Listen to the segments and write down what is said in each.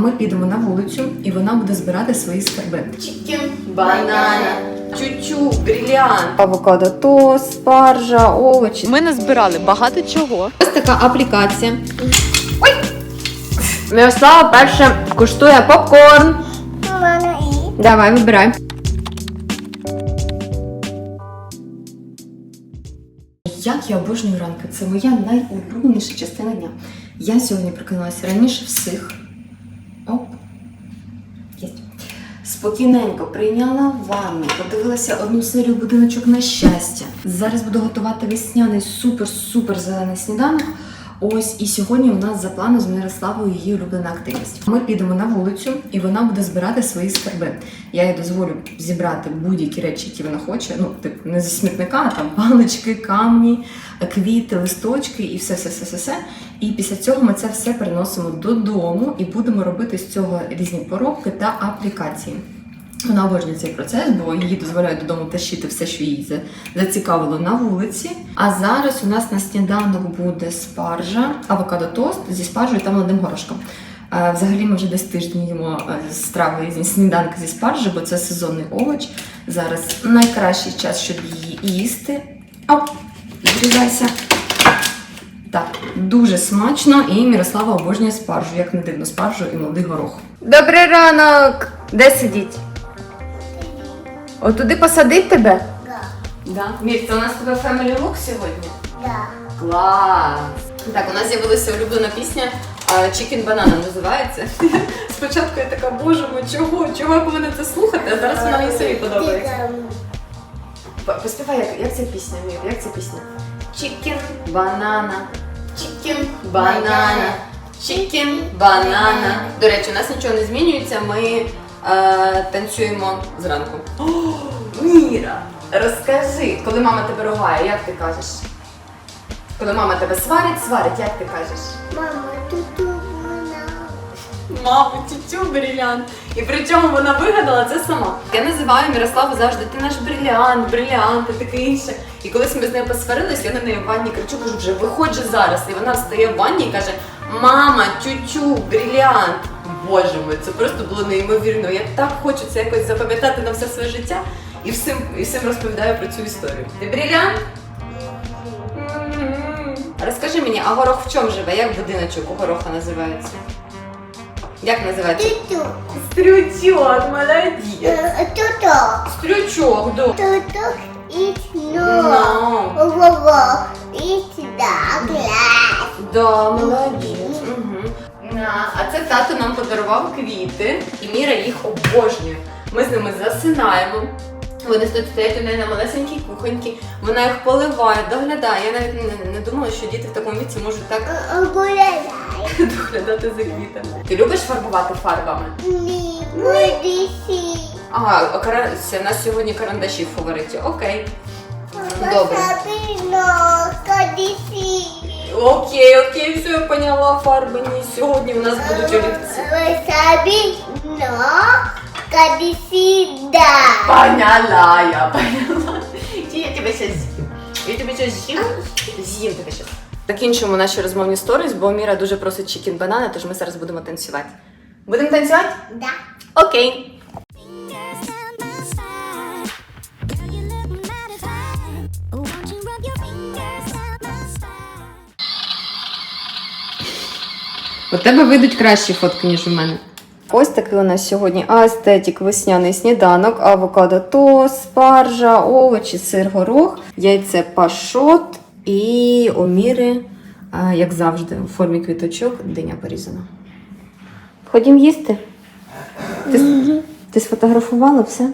Ми підемо на вулицю, і вона буде збирати свої скарби. Чікен, банана, чучу, бріліант, авокадо тост, спаржа, овочі. Ми назбирали багато чого. Ось така аплікація. Ой! Мирослава перше куштує попкорн. Мама і Давай, вибирай. Як я обожнюю ранки, це моя найулюбленіша частина дня. Я сьогодні прокинулася раніше всіх. Оп. Єсть. Спокійненько прийняла ванну, подивилася одну серію будиночок на щастя. Зараз буду готувати весняний супер-супер зелений сніданок. Ось і сьогодні у нас за планом з Мирославою її улюблена активність. Ми підемо на вулицю, і вона буде збирати свої скарби. Я їй дозволю зібрати будь-які речі, які вона хоче. Ну, типу, не зі смітника, а там палички, камні, квіти, листочки і все, все, все, все, все. І після цього ми це все переносимо додому і будемо робити з цього різні поробки та аплікації. Вона обожнює цей процес, бо її дозволяють додому тащити все, що її зацікавило на вулиці. А зараз у нас на сніданок буде спаржа, авокадо тост зі спаржею та молодим горошком. Е, Взагалі ми вже десь тиждень їмо е, страви зі сніданки зі спаржі, бо це сезонний овоч. Зараз найкращий час, щоб її їсти. Оп, зрізайся. Так, дуже смачно і Мірослава обожнює спаржу, як не дивно, спаржу і молодий горох. Добрий ранок! Де сидіть? Отуди посадить тебе? да. Да. Мір, це у нас тебе Family Look сьогодні? Да. Клас! Так, у нас з'явилася улюблена пісня Chicken Banana називається. Спочатку я така, боже мой, чого? Чого я повинна це слухати? А зараз вона мені самі подобається. Поспівай, як, як ця пісня, Мір, як ця пісня? Chicken Banana, Chicken Banana, Chicken Banana. До речі, у нас нічого не змінюється, ми е, танцюємо зранку. О, Міра, розкажи, коли мама тебе ругає, як ти кажеш? Коли мама тебе сварить, сварить, як ти кажеш? Мама, тут вона. Маму, тютю брилянт. І при чому вона вигадала це сама. Я називаю Мірославу завжди ти наш брилянт, брилянт і таке інше. І колись ми з нею посварились, я на неї в ванні кричу, кажу, вже виходь же зараз. І вона встає в ванні і каже: Мама, тютю, брилянт. Боже мой, це просто було неймовірно. Я так хочу це якось запам'ятати на все своє життя і всім, і всім розповідаю про цю історію. Ти брилянт? М. Розкажи мені, а горох в чому живе? Як будиночок у гороха називається? Як називається? Туту. Стрючок, молодець. Е, Туту. Стрючок, да. Туту. Іт ну. No. Ого. Іт да. Клас. Да, а це тато нам подарував квіти, і Міра їх обожнює. Ми з ними засинаємо. Вони тут стоять у неї на малесенькій кухоньці, вона їх поливає, доглядає. Я навіть не, не думала, що діти в такому віці можуть так доглядати за квітами. Ти любиш фарбувати фарбами? Ні. Медисі. Ага, а кара... це, у нас сьогодні карандаші в фавориті. Окей. Добре. Окей, окей, все, я поняла. Фарби ні. Сьогодні у нас будуть олівці. Сабіно. Кадісі да. Поняла, я поняла. Я тебе сейчас з'їм. Я тебе сейчас з'їм. З'їм тебе сейчас. Закінчуємо наші розмовні сторіс, бо Міра дуже просить чікін банани, тож ми зараз будемо танцювати. Будемо танцювати? Да. Окей. У тебе вийдуть кращі фотки, ніж у мене. Ось такий у нас сьогодні астетік весняний сніданок, авокадо тост, спаржа, овочі, сир, горох, яйце пашот і оміри, як завжди, у формі квіточок, диня порізана. Ходім їсти. Ти, ти сфотографувала все?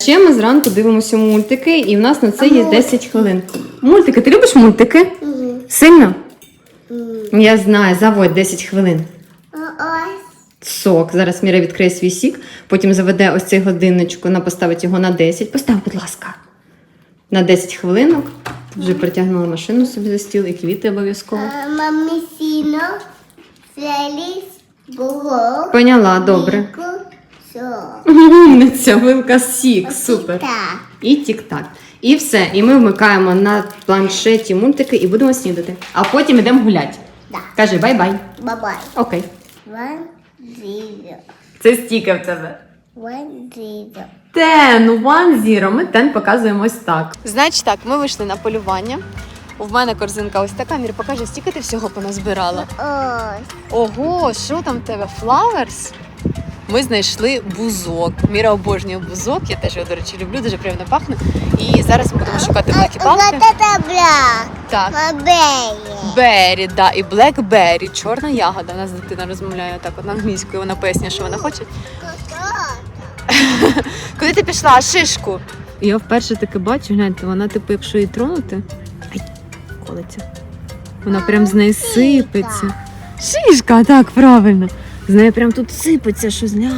Ще ми зранку дивимося мультики, і в нас на це є 10 хвилин. Мультики, ти любиш мультики? Сильно? Я знаю, заводь 10 хвилин. Ось. Сок. Зараз Міра відкриє свій сік, потім заведе ось цей годинничок, вона поставить його на 10. Постав, будь ласка. На 10 хвилинок. Ти вже притягнула машину собі за стіл і квіти обов'язково. Мамі сіно. Селіс. Було. Поняла, добре. Все. Умниця, вилка сік, супер. І тік-так. І все. І ми вмикаємо на планшеті мультики і будемо снідати. А потім йдемо гуляти. Да. Кажи бай-бай. Бабай. Окей. One, zero. Це стільки в тебе. One zero. Ten, one zero. Ми ten показуємо ось так. Значить так, ми вийшли на полювання. У мене корзинка ось така. Мір, покажи, стільки ти всього поназбирала. Ось. Ого, що там в тебе? Флаверс? Ми знайшли бузок. Міра обожнює бузок. Я теж його, до речі, люблю, дуже приємно пахне. І зараз ми будемо шукати блекі палки. Это брак. Так. Бері, да, і блекбері, чорна ягода. У нас дитина розмовляє так, от на англійською, вона пояснює, що вона хоче. Куди ти пішла? Шишку. Я вперше таке бачу, гляньте, вона, типу, якщо її тронути. Ай, колиться. Вона прям з неї сипеться. Шишка, так, правильно. З неї прям тут сипеться щось. Ля.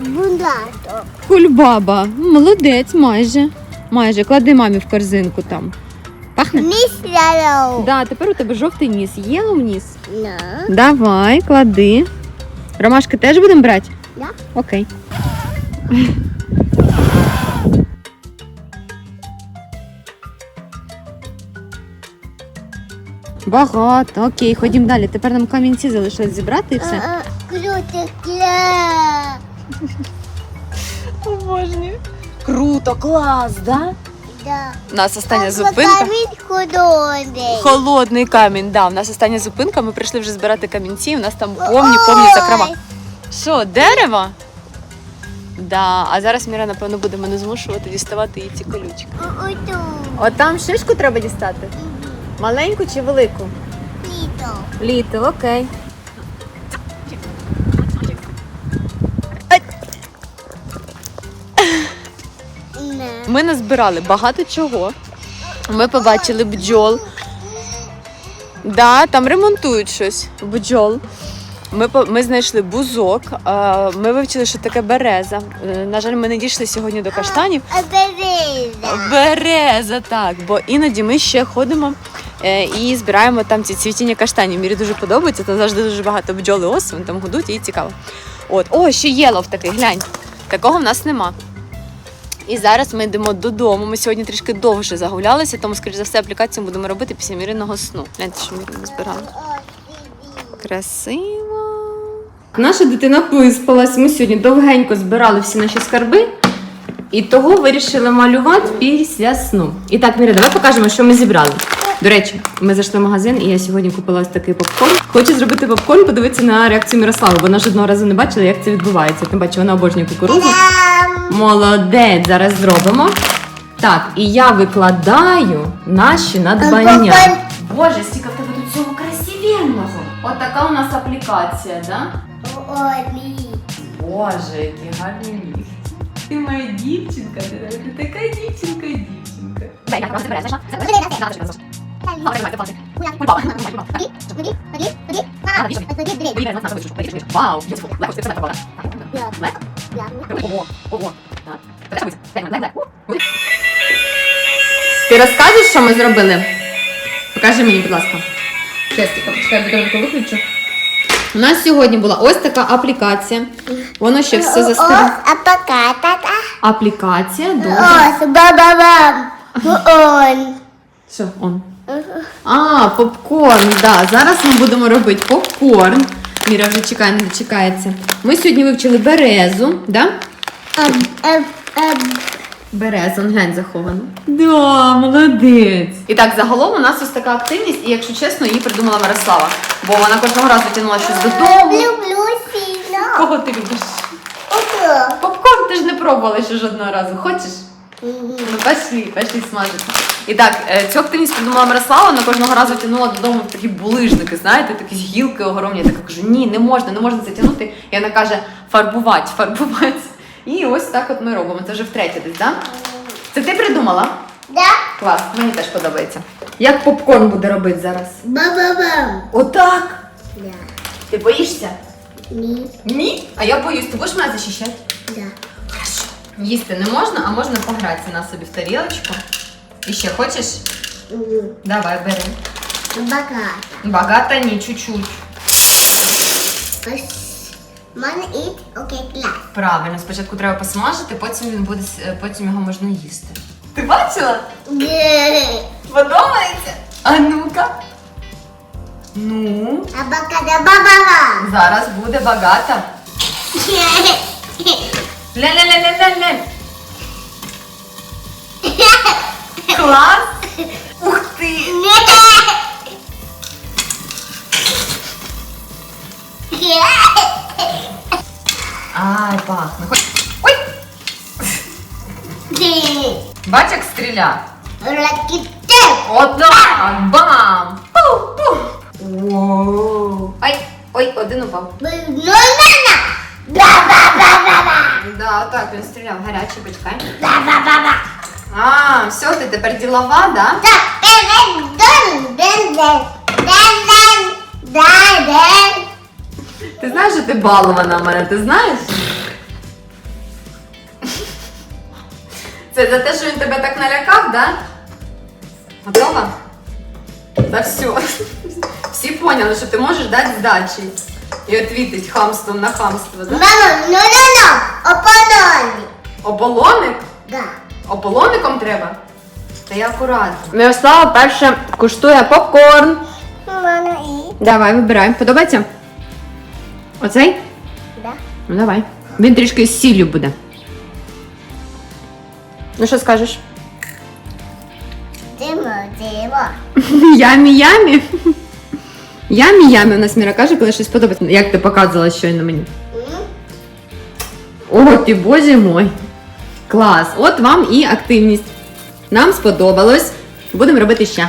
Бундато. Кульбаба. Молодець, майже. Майже. Клади мамі в корзинку там. Пахне? Міс Лялоу. Да, тепер у тебе жовтий ніс. Єлоу ніс. На. Давай, клади. Ромашки теж будемо брати? Да. Окей. Багато. Окей, ходімо далі. Тепер нам камінці залишилось зібрати і все. А, Круто, кля. Обожнюю. Круто, клас, да? Да. У нас остання зупинка. камінь художник. Холодний камінь, да. У нас остання зупинка. Ми прийшли вже збирати камінці. У нас там повні повні закрома. Ой. Що, дерево? Да, а зараз Міра, напевно, буде мене змушувати діставати її ці колючки. Ой, тут. От там шишку треба дістати. Маленьку чи велику? Літо. Літл, окей. Ми назбирали багато чого. Ми побачили бджол. Да, там ремонтують щось. Бджол. Ми, ми знайшли бузок, ми вивчили, що таке береза. Е, На жаль, ми не дійшли сьогодні до каштанів. Береза. Береза, так. Бо іноді ми ще ходимо е, і збираємо там ці цвітіння каштанів. Мірі дуже подобається, там завжди дуже багато бджоли ос, вони там гудуть і цікаво. От, о, ще єлов такий, глянь. Такого в нас нема. І зараз ми йдемо додому. Ми сьогодні трішки довше загулялися, тому, скоріш за все, аплікацію будемо робити після міриного сну. Гляньте, що Міри збирали? Красиво. Наша дитина виспалась. Ми сьогодні довгенько збирали всі наші скарби. І того вирішили малювати після сну. І так, Міра, давай покажемо, що ми зібрали. До речі, ми зайшли в магазин, і я сьогодні купила ось такий попкорн. Хочу зробити попкорн, подивитися на реакцію Мирослави. Вона жодного разу не бачила, як це відбувається. Тим паче, вона обожнює кукурудзу. Молодець, зараз зробимо. Так, і я викладаю наші надбання. Боже, стільки в тебе тут всього красивенного. От така у нас аплікація, да? Боже, які гарні ліфти. Ти моя дівчинка, ти така дівчинка, дівчинка. Вау! Ти розкажеш, що ми зробили? Покажи мені, будь ласка. Виключу. У нас сьогодні була ось така аплікація. Воно ще все застило. Аплікація дуже. Ось, ба-ба-бам. Он. Що он? А, попкорн, да. Зараз ми будемо робити попкорн. Міра вже чекає, не дочекається. Ми сьогодні вивчили березу, да? Ем, ем, ем. Береза, он глянь заховано. Да, молодець. І так, загалом у нас ось така активність, і якщо чесно, її придумала Мирослава. Бо вона кожного разу тягнула щось додому. Люблю сильно. Кого ти любиш? Попкорн ти ж не пробувала ще жодного разу. Хочеш? Ну, пошли, пошли смажити. І так, е, цю активність придумала Мирослава, вона кожного разу тягнула додому такі булижники, знаєте, такі гілки огромні. Я така кажу, ні, не можна, не можна це тягнути. І вона каже, фарбувати, фарбувати. І ось так от ми робимо. Це вже втретє десь, так? Це ти придумала? Да? Клас, мені теж подобається. Як попкорн буде робити зараз? Ба-ба-бам. Отак. Да. Ти боїшся? Ні. Ні. А я боюсь, ти будеш мене захищати? Да. Хорошо. Їсти не можна, а можна погратися на собі в тарілочку. І ще хочеш? М, Давай, бери. Багато. Багато ні, чуть-чуть. Можна eat? Окей, клас. Правильно, спочатку треба посмажити, потім він буде с- потім його можна їсти. Ти бачила? Подобається? А ну-ка. Ну, Абакадабабаба. зараз буде багато. Ля ля ля ля ля ля Класс! Ух ты! Ай, пахне. Ну, ой! Бач, як стріля. Отак! Бам! Пу-пу! Ой, ой, один упав. А, так, він стріляв гарячий почекай. Ба-ба-ба-ба. А, все, ти тепер ділова, да? Так, ден-ден-ден-ден-ден-ден-ден. Ти знаєш, що ти балована в мене, ти знаєш? Це за те, що він тебе так налякав, да? Готова? За все. Всі поняли, що ти можеш дати здачі і відвітить хамством на хамство, да? Мамо, ну, ну, ну, опононі. Оболоник? Да. Ополоником треба? Та я акуратно. Мирослава перше куштує попкорн. Мама і. Давай, вибирай. Подобається? Оцей? Да. Ну давай. Він трішки з сіллю буде. Ну що скажеш? Димо, димо. Ямі ямі. Ямі у нас Міра каже, коли щось подобається. Як ти показувала щойно мені. О, ти боже мой. Клас. От вам і активність. Нам сподобалось. Будемо робити ще.